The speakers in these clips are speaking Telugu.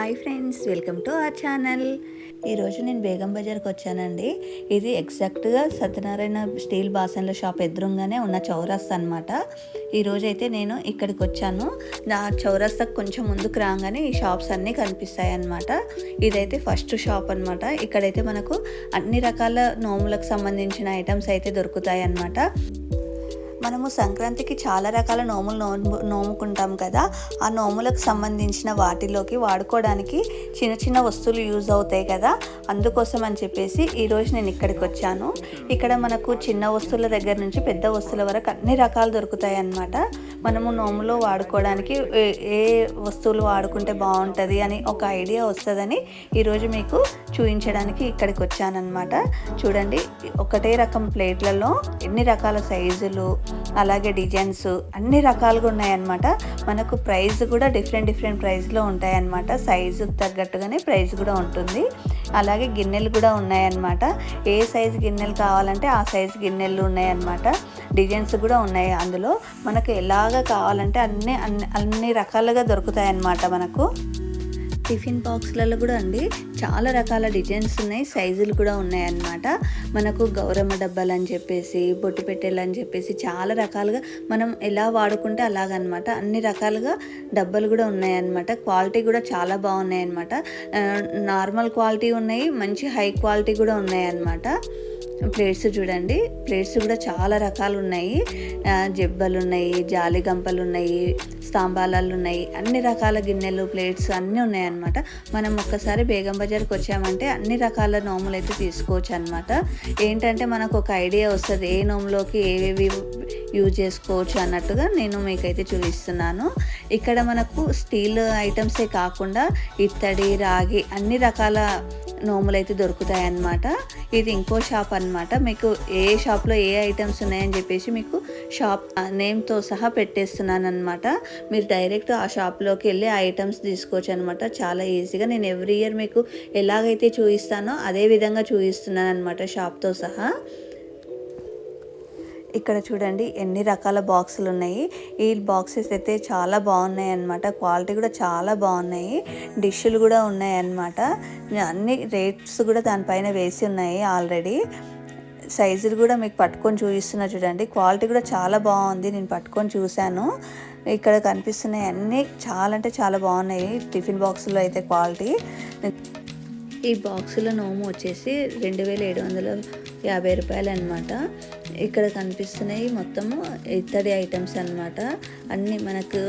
Hi friends welcome to our channel. ఈరోజు నేను బేగం బజార్కి వచ్చానండి. ఇది ఎగ్జాక్ట్గా సత్యనారాయణ స్టీల్ బాసన్ల షాప్ ఎదురుగానే ఉన్న చౌరస్తా అనమాట ఈరోజు అయితే నేను ఇక్కడికి వచ్చాను. నా చౌరస్తాకు కొంచెం ముందుకు రాగానే ఈ షాప్స్ అన్నీ కనిపిస్తాయి అనమాట ఇదైతే ఫస్ట్ షాప్ అనమాట ఇక్కడైతే మనకు అన్ని రకాల నోములకు సంబంధించిన ఐటమ్స్ అయితే దొరుకుతాయి అన్నమాట. మనము సంక్రాంతికి చాలా రకాల నోములు నోము నోముకుంటాం కదా. ఆ నోములకు సంబంధించిన వాటిలోకి వాడుకోవడానికి చిన్న చిన్న వస్తువులు యూజ్ అవుతాయి కదా. అందుకోసం అని చెప్పేసి ఈరోజు నేను ఇక్కడికి వచ్చాను. ఇక్కడ మనకు చిన్న వస్తువుల దగ్గర నుంచి పెద్ద వస్తువుల వరకు అన్ని రకాలు దొరుకుతాయి అన్నమాట. మనము నోములో వాడుకోవడానికి ఏ- ఏ వస్తువులు వాడుకుంటే బాగుంటుంది అని ఒక ఐడియా వస్తుందని ఈరోజు మీకు చూపించడానికి ఇక్కడికి వచ్చానమాట చూడండి ఒకటే రకం ప్లేట్లలో ఎన్ని రకాల సైజులు అలాగే డిజైన్స్ అన్ని రకాలుగా ఉన్నాయన్నమాట. మనకు ప్రైస్ కూడా డిఫరెంట్ డిఫరెంట్ ప్రైస్లో ఉంటాయన్నమాట. సైజు తగ్గట్టుగానే ప్రైస్ కూడా ఉంటుంది. అలాగే గిన్నెలు కూడా ఉన్నాయన్నమాట. ఏ సైజు గిన్నెలు కావాలంటే ఆ సైజు గిన్నెలు ఉన్నాయన్నమాట. డిజైన్స్ కూడా ఉన్నాయి అందులో. మనకు ఎలాగ కావాలంటే అన్ని అన్ని అన్ని రకాలుగా దొరుకుతాయి అన్నమాట మనకు. టిఫిన్ బాక్స్లలో కూడా అండి చాలా రకాల డిజైన్స్ ఉన్నాయి సైజులు కూడా ఉన్నాయన్నమాట. మనకు గౌరమ్మ డబ్బాలు అని చెప్పేసి బొట్టు పెట్టేలు అని చెప్పేసి చాలా రకాలుగా మనం ఎలా వాడుకుంటే అలాగనమాట అన్ని రకాలుగా డబ్బాలు కూడా ఉన్నాయన్నమాట. క్వాలిటీ కూడా చాలా బాగున్నాయన్నమాట. నార్మల్ క్వాలిటీ ఉన్నాయి మంచి హై క్వాలిటీ కూడా ఉన్నాయన్నమాట. ప్లేట్స్ చూడండి. ప్లేట్స్ కూడా చాలా రకాలు ఉన్నాయి జబ్బలు ఉన్నాయి జాలి గంపలు ఉన్నాయి స్తంభాలాలు ఉన్నాయి అన్ని రకాల గిన్నెలు ప్లేట్స్ అన్నీ ఉన్నాయన్నమాట. మనం ఒక్కసారి బేగం బజార్కి వచ్చామంటే అన్ని రకాల నోములు అయితే తీసుకోవచ్చు అనమాట ఏంటంటే మనకు ఒక ఐడియా వస్తుంది. ఏ నోములోకి ఏవేవి యూజ్ చేసుకోవచ్చు అన్నట్టుగా నేను మీకైతే చూపిస్తున్నాను. ఇక్కడ మనకు స్టీల్ ఐటమ్సే కాకుండా ఇత్తడి రాగి అన్ని రకాల నోములు అయితే దొరుకుతాయి అన్నమాట ఇది ఇంకో షాప్ అన్నమాట. మీకు ఏ షాప్లో ఏ ఐటమ్స్ ఉన్నాయని చెప్పేసి మీకు షాప్ నేమ్తో సహా పెట్టేస్తున్నాను అనమాట మీరు డైరెక్ట్ ఆ షాప్లోకి వెళ్ళి ఆ ఐటమ్స్ తీసుకోవచ్చు అనమాట చాలా ఈజీగా నేను ఎవ్రీ ఇయర్ మీకు ఎలాగైతే చూపిస్తానో అదే విధంగా చూపిస్తున్నాను అనమాట షాప్తో సహా. ఇక్కడ చూడండి ఎన్ని రకాల బాక్సులు ఉన్నాయి. ఈ బాక్సెస్ అయితే చాలా బాగున్నాయి అన్నమాట. క్వాలిటీ కూడా చాలా బాగున్నాయి. డిష్లు కూడా ఉన్నాయి అన్నమాట. అన్ని రేట్స్ కూడా దానిపైన వేసి ఉన్నాయి ఆల్రెడీ. సైజులు కూడా మీకు పట్టుకొని చూపిస్తున్నా చూడండి. క్వాలిటీ కూడా చాలా బాగుంది. నేను పట్టుకొని చూశాను. ఇక్కడ కనిపిస్తున్నాయి అన్నీ. చాలా అంటే చాలా బాగున్నాయి టిఫిన్ బాక్సులో అయితే క్వాలిటీ. ఈ బాక్సుల నోము వచ్చేసి రెండు వేల ఏడు వందల యాభై రూపాయలు అనమాట ఇక్కడ కనిపిస్తున్నాయి మొత్తము ఇత్తడి ఐటమ్స్ అన్నమాట. అన్నీ మనకు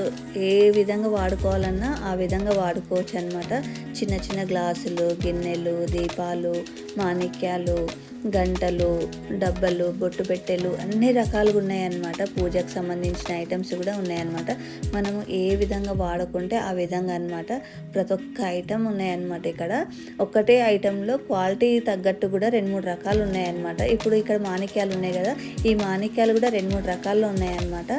ఏ విధంగా వాడుకోవాలన్నా ఆ విధంగా వాడుకోవచ్చు అనమాట చిన్న చిన్న గ్లాసులు గిన్నెలు దీపాలు మాణిక్యాలు గంటలు డబ్బలు బొట్టు పెట్టెలు అన్ని రకాలుగా ఉన్నాయన్నమాట. పూజకు సంబంధించిన ఐటమ్స్ కూడా ఉన్నాయన్నమాట. మనము ఏ విధంగా వాడుకుంటే ఆ విధంగా అన్నమాట ప్రతి ఒక్క ఐటమ్ ఉన్నాయన్నమాట ఇక్కడ. ఒక్కటే ఐటెంలో క్వాలిటీ తగ్గట్టు కూడా రెండు మూడు రకాలు ఉన్నాయన్నమాట. ఇప్పుడు ఇక్కడ మాణిక్యాలు ఉన్నాయి కదా ఈ మాణిక్యాలు కూడా రెండు మూడు రకాల్లో ఉన్నాయన్నమాట.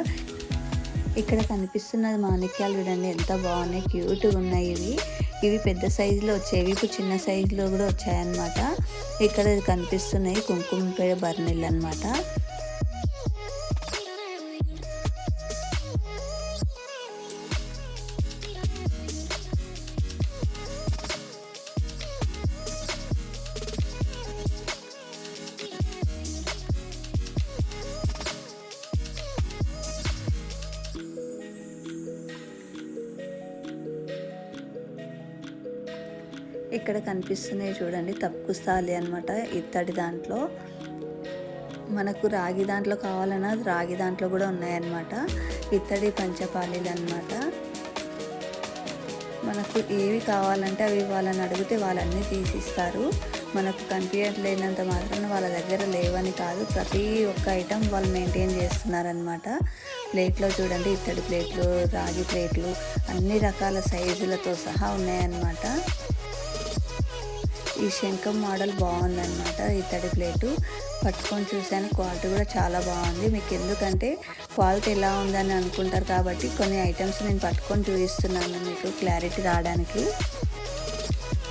ఇక్కడ కనిపిస్తున్న మాణిక్యాలు చూడండి ఎంత బాగున్నాయి క్యూట్గా ఉన్నాయి ఇవి. ఇవి పెద్ద సైజులో వచ్చేవి. ఇప్పుడు చిన్న సైజులో కూడా వచ్చాయన్నమాట. ఇక్కడ కనిపిస్తున్నాయి కుంకుమ పేడ బర్నీళ్ళు అనమాట ఇక్కడ కనిపిస్తున్నాయి చూడండి తక్కువ అనమాట ఇత్తడి దాంట్లో. మనకు రాగి దాంట్లో కావాలన్నా రాగి దాంట్లో కూడా ఉన్నాయన్నమాట. ఇత్తడి పంచపాలీలు అనమాట మనకు ఏవి కావాలంటే అవి వాళ్ళని అడిగితే వాళ్ళన్నీ తీసిస్తారు. మనకు కనిపించట్లేనంత మాత్రాన వాళ్ళ దగ్గర లేవని కాదు ప్రతి ఒక్క ఐటెం వాళ్ళు మెయింటైన్ చేస్తున్నారనమాట ప్లేట్లో చూడండి ఇత్తడి ప్లేట్లు రాగి ప్లేట్లు అన్ని రకాల సైజులతో సహా ఉన్నాయన్నమాట. ఈ శంఖం మోడల్ బాగుందన్నమాట ఇత్తడి ప్లేటు. పట్టుకొని చూశాను క్వాలిటీ కూడా చాలా బాగుంది. మీకు ఎందుకంటే క్వాలిటీ ఎలా ఉందని అనుకుంటారు కాబట్టి కొన్ని ఐటమ్స్ నేను పట్టుకొని చూపిస్తున్నాను మీకు క్లారిటీ రావడానికి.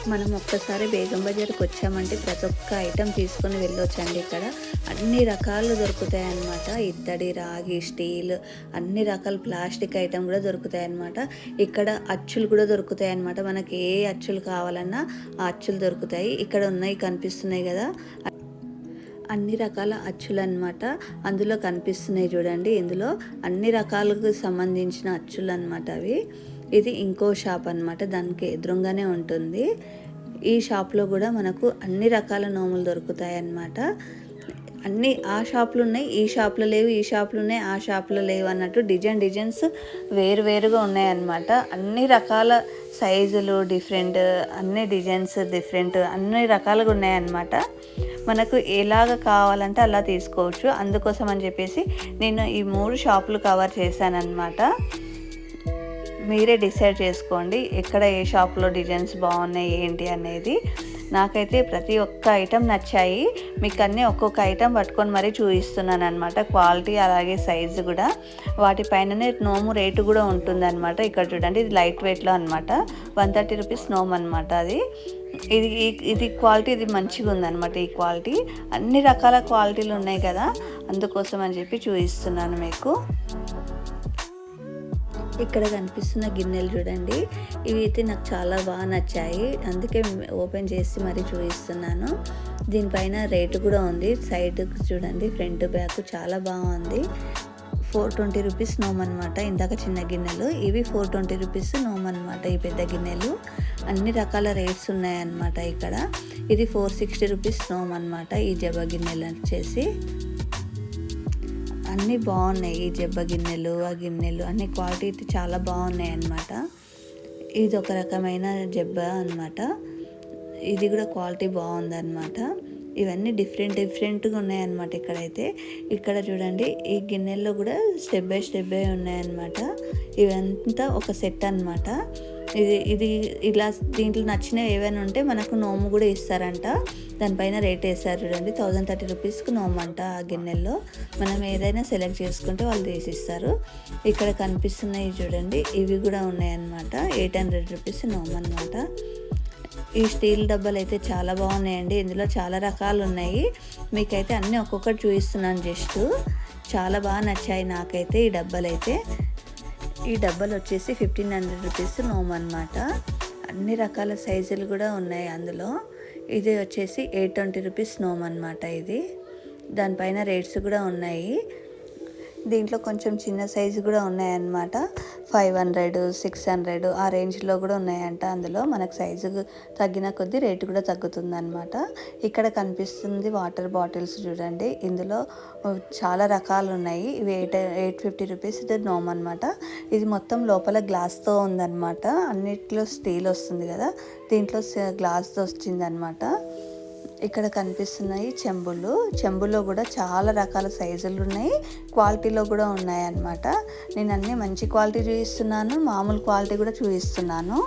మనం ఒక్కసారి బేగం బజార్కి వచ్చామంటే ప్రతి ఒక్క ఐటెం తీసుకొని వెళ్ళొచ్చండి ఇక్కడ. అన్ని రకాలు దొరుకుతాయి అన్నమాట ఇత్తడి రాగి స్టీల్ అన్ని రకాల ప్లాస్టిక్ ఐటెం కూడా దొరుకుతాయి అన్నమాట ఇక్కడ అచ్చులు కూడా దొరుకుతాయి అన్నమాట మనకి ఏ అచ్చులు కావాలన్నా ఆ అచ్చులు దొరుకుతాయి. ఇక్కడ ఉన్నాయి కనిపిస్తున్నాయి కదా. అన్ని రకాల అచ్చులు అనమాట అందులో కనిపిస్తున్నాయి చూడండి. ఇందులో అన్ని రకాలకు సంబంధించిన అచ్చులు అనమాట అవి. ఇది ఇంకో షాప్ అనమాట దానికి ఎదురుగానే ఉంటుంది. ఈ షాప్లో కూడా మనకు అన్ని రకాల నోములు దొరుకుతాయి అన్నమాట. అన్ని ఆ షాపులు ఉన్నాయి ఈ షాప్లో లేవు ఈ షాపులు ఉన్నాయి ఆ షాప్లో లేవు అన్నట్టు డిజైన్ డిజైన్స్ వేరు వేరుగా ఉన్నాయన్నమాట అన్ని రకాల సైజులు డిఫరెంట్ అన్ని డిజైన్స్ డిఫరెంట్ అన్ని రకాలుగా ఉన్నాయన్నమాట మనకు ఎలాగ కావాలంటే అలా తీసుకోవచ్చు. అందుకోసం అని చెప్పేసి నేను ఈ మూడు షాపులు కవర్ చేశానన్నమాట. మీరే డిసైడ్ చేసుకోండి ఎక్కడ ఏ షాప్లో డిజైన్స్ బాగున్నాయి ఏంటి అనేది. నాకైతే ప్రతి ఒక్క ఐటెం నచ్చాయి. మీకు అన్నీ ఒక్కొక్క ఐటెం పట్టుకొని మరీ చూపిస్తున్నాను అనమాట క్వాలిటీ అలాగే సైజు కూడా. వాటిపైననే నోము రేటు కూడా ఉంటుందన్నమాట. ఇక్కడ చూడండి ఇది లైట్ వెయిట్లో అనమాట వన్ థర్టీ రూపీస్ నోమ్ అనమాట అది. ఇది ఇది క్వాలిటీ ఇది మంచిగా ఉందన్నమాట ఈ క్వాలిటీ. అన్ని రకాల క్వాలిటీలు ఉన్నాయి కదా. అందుకోసం అని చెప్పి చూపిస్తున్నాను మీకు. ఇక్కడ కనిపిస్తున్న గిన్నెలు చూడండి. ఇవి అయితే నాకు చాలా బాగా నచ్చాయి. అందుకే ఓపెన్ చేసి మరీ చూపిస్తున్నాను. దీనిపైన రేటు కూడా ఉంది. సైడ్ చూడండి ఫ్రంట్ బ్యాక్ చాలా బాగుంది. ఫోర్ ట్వంటీ రూపీస్ నోమ్ అనమాట ఇందాక చిన్న గిన్నెలు. ఇవి ఫోర్ ట్వంటీ రూపీస్ నోమ్ అనమాట ఈ పెద్ద గిన్నెలు. అన్ని రకాల రేట్స్ ఉన్నాయన్నమాట ఇక్కడ. ఇది ఫోర్ సిక్స్టీ రూపీస్ నోమ్ అనమాట ఈ జబ గిన్నెలు వచ్చేసి. అన్నీ బాగున్నాయి. ఈ జబ్బ గిన్నెలు ఆ గిన్నెలు అన్ని క్వాలిటీ అయితే చాలా బాగున్నాయి అన్నమాట. ఇది ఒక రకమైన జబ్బ అనమాట ఇది కూడా క్వాలిటీ బాగుందన్నమాట. ఇవన్నీ డిఫరెంట్ డిఫరెంట్గా ఉన్నాయన్నమాట ఇక్కడైతే. ఇక్కడ చూడండి ఈ గిన్నెల్లో కూడా స్టెప్ బై స్టెప్ బై ఉన్నాయన్నమాట ఇవంతా ఒక సెట్ అనమాట ఇది ఇది ఇలా దీంట్లో నచ్చినవి ఏవైనా ఉంటే మనకు నోము కూడా ఇస్తారంట. దానిపైన రేట్ వేస్తారు చూడండి. థౌజండ్ థర్టీ రూపీస్కి నోము అంట ఆ గిన్నెల్లో. మనం ఏదైనా సెలెక్ట్ చేసుకుంటే వాళ్ళు తీసిస్తారు ఇక్కడ కనిపిస్తున్నాయి చూడండి. ఇవి కూడా ఉన్నాయన్నమాట. ఎయిట్ హండ్రెడ్ రూపీస్ నోము అనమాట ఈ స్టీల్ డబ్బాలు అయితే చాలా బాగున్నాయండి. ఇందులో చాలా రకాలు ఉన్నాయి. మీకైతే అన్నీ ఒక్కొక్కటి చూపిస్తున్నాను జస్ట్. చాలా బాగా నచ్చాయి నాకైతే ఈ డబ్బాలు అయితే ఈ డబ్బాలు వచ్చేసి ఫిఫ్టీన్ హండ్రెడ్ రూపీస్ నోమ్ అనమాట అన్ని రకాల సైజులు కూడా ఉన్నాయి అందులో. ఇది వచ్చేసి ఎయిట్ ట్వంటీ రూపీస్ నోమ్ అనమాట ఇది. దానిపైన రేట్స్ కూడా ఉన్నాయి. దీంట్లో కొంచెం చిన్న సైజు కూడా ఉన్నాయన్నమాట. ఫైవ్ హండ్రెడ్ సిక్స్ హండ్రెడ్ ఆ రేంజ్లో కూడా ఉన్నాయంట. అందులో మనకు సైజు తగ్గిన కొద్దీ రేటు కూడా తగ్గుతుందన్నమాట. ఇక్కడ కనిపిస్తుంది వాటర్ బాటిల్స్ చూడండి. ఇందులో చాలా రకాలు ఉన్నాయి. ఇవి ఎయిట్ ఎయిట్ ఫిఫ్టీ రూపీస్ ఇది నోమ్ అనమాట ఇది మొత్తం లోపల గ్లాస్తో ఉందన్నమాట. అన్నిట్లో స్టీల్ వస్తుంది కదా. దీంట్లో గ్లాస్తో వచ్చిందనమాట ఇక్కడ కనిపిస్తున్నాయి చెంబులు. చెంబులో కూడా చాలా రకాల సైజులు ఉన్నాయి. క్వాలిటీలో కూడా ఉన్నాయి అన్నమాట నేను అన్నీ మంచి క్వాలిటీ చూపిస్తున్నాను. మామూలు క్వాలిటీ కూడా చూపిస్తున్నాను.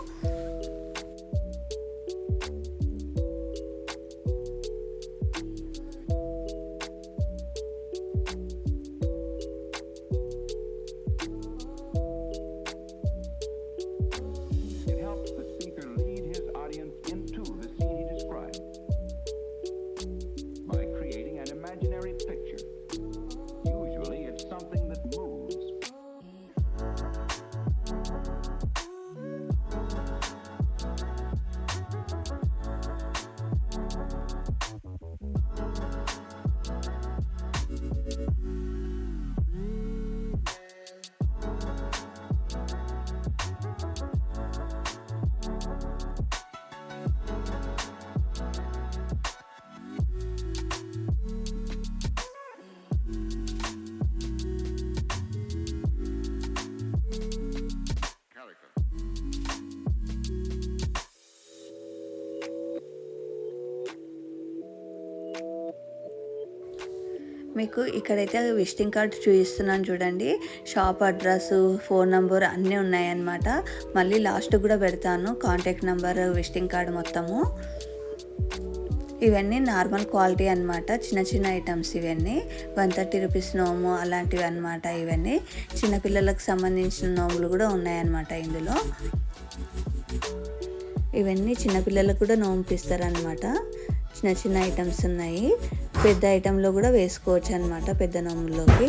మీకు ఇక్కడైతే విజిటింగ్ కార్డ్ చూపిస్తున్నాను చూడండి. షాప్ అడ్రస్ ఫోన్ నంబర్ అన్నీ ఉన్నాయన్నమాట. మళ్ళీ లాస్ట్ కూడా పెడతాను. కాంటాక్ట్ నెంబర్ విజిటింగ్ కార్డ్ మొత్తము. ఇవన్నీ నార్మల్ క్వాలిటీ అన్నమాట. చిన్న చిన్న ఐటమ్స్ ఇవన్నీ. వన్ థర్టీ రూపీస్ నోము అలాంటివి అన్నమాట ఇవన్నీ. చిన్నపిల్లలకు సంబంధించిన నోములు కూడా ఉన్నాయన్నమాట ఇందులో. ఇవన్నీ చిన్నపిల్లలకు కూడా నోంపిస్తారనమాట చిన్న చిన్న ఐటమ్స్ ఉన్నాయి. పెద్ద ఐటెంలో కూడా వేసుకోవచ్చు అనమాట పెద్ద నోముల్లోకి.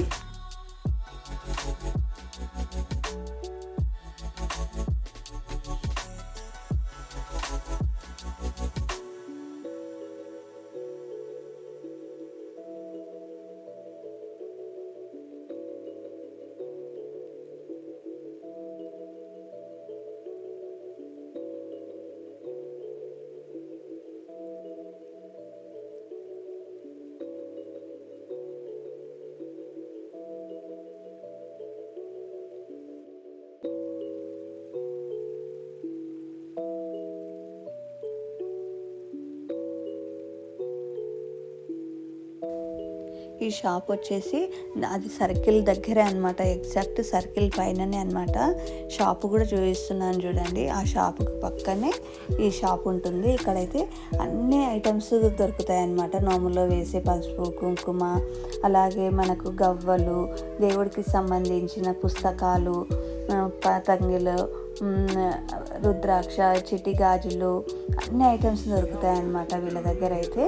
ఈ షాప్ వచ్చేసి అది సర్కిల్ దగ్గరే అనమాట ఎగ్జాక్ట్ సర్కిల్ పైననే అనమాట షాప్ కూడా చూపిస్తున్నాను చూడండి ఆ షాప్కి పక్కనే ఈ షాప్ ఉంటుంది. ఇక్కడైతే అన్ని ఐటమ్స్ దొరుకుతాయి అన్నమాట. నోములో వేసే పసుపు కుంకుమ అలాగే మనకు గవ్వలు దేవుడికి సంబంధించిన పుస్తకాలు పతంగిలు పతంగులు రుద్రాక్ష చిటి గాజులు అన్ని ఐటమ్స్ దొరుకుతాయి అన్నమాట వీళ్ళ దగ్గర అయితే.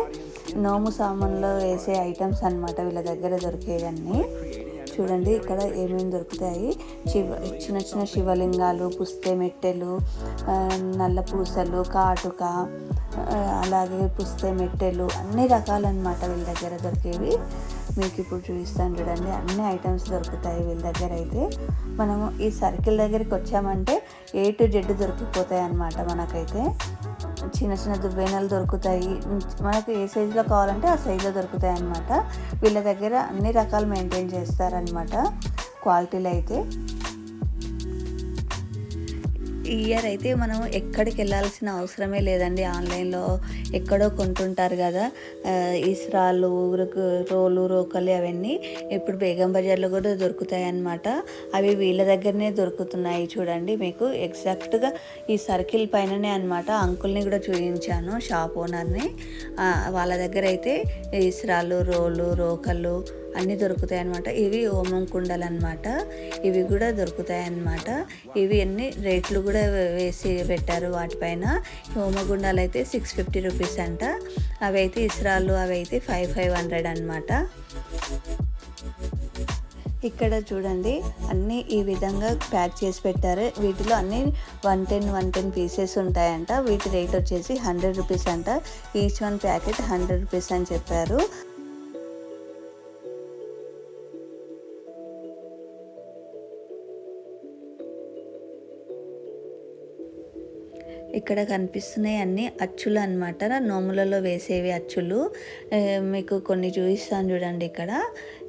నోము సామాన్లో వేసే ఐటమ్స్ అన్నమాట వీళ్ళ దగ్గర దొరికేవన్నీ. చూడండి ఇక్కడ ఏమేమి దొరుకుతాయి? శివ చిన్న చిన్న శివలింగాలు పుస్తే మెట్టెలు నల్ల పూసలు కాటుక అలాగే పుస్తే మెట్టెలు అన్ని రకాలన్నమాట వీళ్ళ దగ్గర దొరికేవి. మీకు ఇప్పుడు చూపిస్తాను చూడండి అన్ని ఐటమ్స్ దొరుకుతాయి వీళ్ళ దగ్గర అయితే. మనము ఈ సర్కిల్ దగ్గరికి వచ్చామంటే ఏ టు జెడ్ దొరికిపోతాయి అన్నమాట మనకైతే. చిన్న చిన్న దువ్వెనలు దొరుకుతాయి. మనకు ఏ సైజులో కావాలంటే ఆ సైజులో దొరుకుతాయి అన్నమాట. వీళ్ళ దగ్గర అన్ని రకాలు మెయింటైన్ చేస్తారనమాట క్వాలిటీలు అయితే. ఇయర్ అయితే మనం ఎక్కడికి వెళ్ళాల్సిన అవసరమే లేదండి. ఆన్లైన్లో ఎక్కడో కొంటుంటారు కదా. ఇస్రాలు ఉరుకు రోలు రోకలు అవన్నీ ఇప్పుడు బేగం బజార్లో కూడా దొరుకుతాయి అన్నమాట అవి వీళ్ళ దగ్గరనే దొరుకుతున్నాయి చూడండి. మీకు ఎగ్జాక్ట్గా ఈ సర్కిల్ పైననే అనమాట అంకుల్ని కూడా చూపించాను షాప్ ఓనర్ని వాళ్ళ దగ్గర అయితే ఇస్రాలు రోలు రోకలు అన్నీ దొరుకుతాయి అనమాట ఇవి ఓమం కుండలు అనమాట ఇవి కూడా దొరుకుతాయి అన్నమాట ఇవి అన్ని రేట్లు కూడా వేసి పెట్టారు వాటిపైన. హోమగుండాలు అయితే సిక్స్ ఫిఫ్టీ రూపీస్ అంట. అవి అయితే ఇస్రాలు అవి అయితే ఫైవ్ ఫైవ్ హండ్రెడ్ అనమాట ఇక్కడ చూడండి అన్నీ ఈ విధంగా ప్యాక్ చేసి పెట్టారు. వీటిలో అన్ని one ten one ten pieces ఉంటాయంట. వీటి రేట్ వచ్చేసి హండ్రెడ్ రూపీస్ అంట. Each one packet hundred rupees అని చెప్పారు. ఇక్కడ కనిపిస్తున్నాయి అన్ని అచ్చులు అనమాట నోములలో వేసేవి అచ్చులు. మీకు కొన్ని చూపిస్తాను చూడండి ఇక్కడ.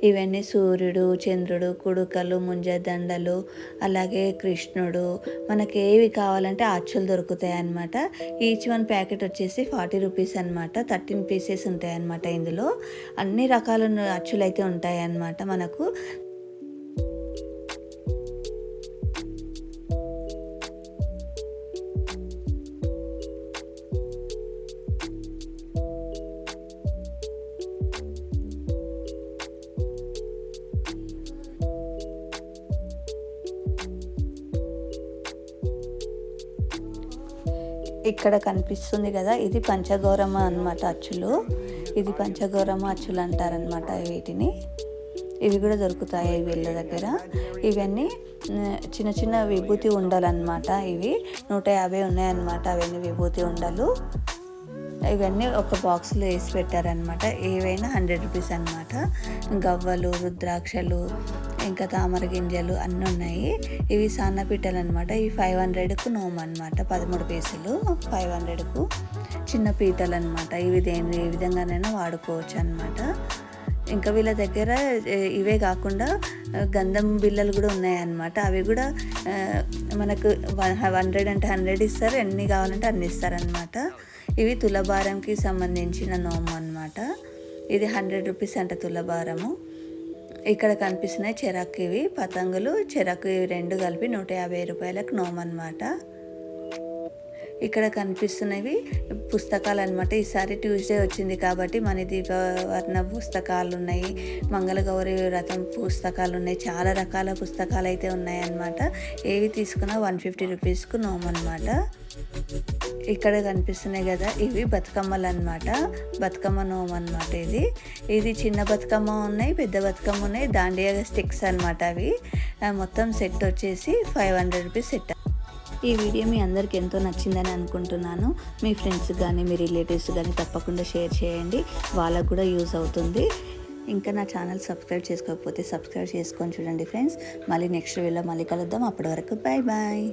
ఇవన్నీ సూర్యుడు చంద్రుడు కుడుకలు ముంజదండలు అలాగే కృష్ణుడు. మనకి ఏవి కావాలంటే అచ్చులు దొరుకుతాయి అనమాట ఈచ్ వన్ ప్యాకెట్ వచ్చేసి ఫార్టీ రూపీస్ అనమాట థర్టీన్ పీసెస్ ఉంటాయి అనమాట ఇందులో. అన్ని రకాల అచ్చులు అయితే ఉంటాయి అనమాట మనకు. ఇక్కడ కనిపిస్తుంది కదా ఇది పంచగౌరమ అన్నమాట అచ్చులు. ఇది పంచగౌరమ అచ్చులు అంటారనమాట వీటిని. ఇవి కూడా దొరుకుతాయి వీళ్ళ దగ్గర. ఇవన్నీ చిన్న చిన్న విభూతి ఉండలన్నమాట ఇవి. నూట యాభై ఉన్నాయన్నమాట అవన్నీ విభూతి ఉండలు. ఇవన్నీ ఒక బాక్స్లో వేసి పెట్టారనమాట ఏవైనా హండ్రెడ్ రూపీస్ అనమాట గవ్వలు రుద్రాక్షలు ఇంకా తామర గింజలు అన్నీ ఉన్నాయి. ఇవి సన్నపిట్టలు అనమాట ఇవి ఫైవ్ హండ్రెడ్కు నోమ్ అనమాట పదమూడు పీసులు ఫైవ్ హండ్రెడ్కు చిన్న పీటలు అనమాట ఇవి దేని ఏ విధంగానైనా వాడుకోవచ్చు అనమాట ఇంకా వీళ్ళ దగ్గర ఇవే కాకుండా గంధం బిళ్ళలు కూడా ఉన్నాయన్నమాట. అవి కూడా మనకు వన్ హండ్రెడ్ అంటే హండ్రెడ్ ఇస్తారు. ఎన్ని కావాలంటే అన్ని ఇస్తారనమాట ఇవి తులభారంకి సంబంధించిన నోము అన్నమాట. ఇది హండ్రెడ్ రూపీస్ అంట తులభారము. ఇక్కడ కనిపిస్తున్నాయి చెరకు ఇవి. పతంగులు చెరకు ఇవి రెండు కలిపి నూట యాభై రూపాయలకు నోమనమాట ఇక్కడ కనిపిస్తున్నవి పుస్తకాలు అనమాట ఈసారి ట్యూస్డే వచ్చింది కాబట్టి మన దీపవర్ణ పుస్తకాలు ఉన్నాయి మంగళగౌరి వ్రతం పుస్తకాలు ఉన్నాయి చాలా రకాల పుస్తకాలు అయితే ఉన్నాయన్నమాట. ఏవి తీసుకున్నా వన్ ఫిఫ్టీ రూపీస్కు నోమ్ ఇక్కడ కనిపిస్తున్నాయి కదా ఇవి బతుకమ్మలు అనమాట బతుకమ్మ నోము అనమాట ఇది. ఇది చిన్న బతుకమ్మ ఉన్నాయి పెద్ద బతుకమ్మ ఉన్నాయి దాండియా స్టిక్స్ అనమాట అవి. మొత్తం సెట్ వచ్చేసి ఫైవ్ హండ్రెడ్ రూపీస్ సెట్ ఈ వీడియో మీ అందరికి ఎంతో నచ్చిందని అనుకుంటున్నాను. మీ ఫ్రెండ్స్ కానీ మీ రిలేటివ్స్ కానీ తప్పకుండా షేర్ చేయండి. వాళ్ళకు కూడా యూజ్ అవుతుంది. ఇంకా నా ఛానల్ సబ్స్క్రైబ్ చేసుకోకపోతే సబ్స్క్రైబ్ చేసుకొని చూడండి ఫ్రెండ్స్. మళ్ళీ నెక్స్ట్ వీడియోలో మళ్ళీ కలుద్దాం. అప్పటి వరకు బాయ్ బాయ్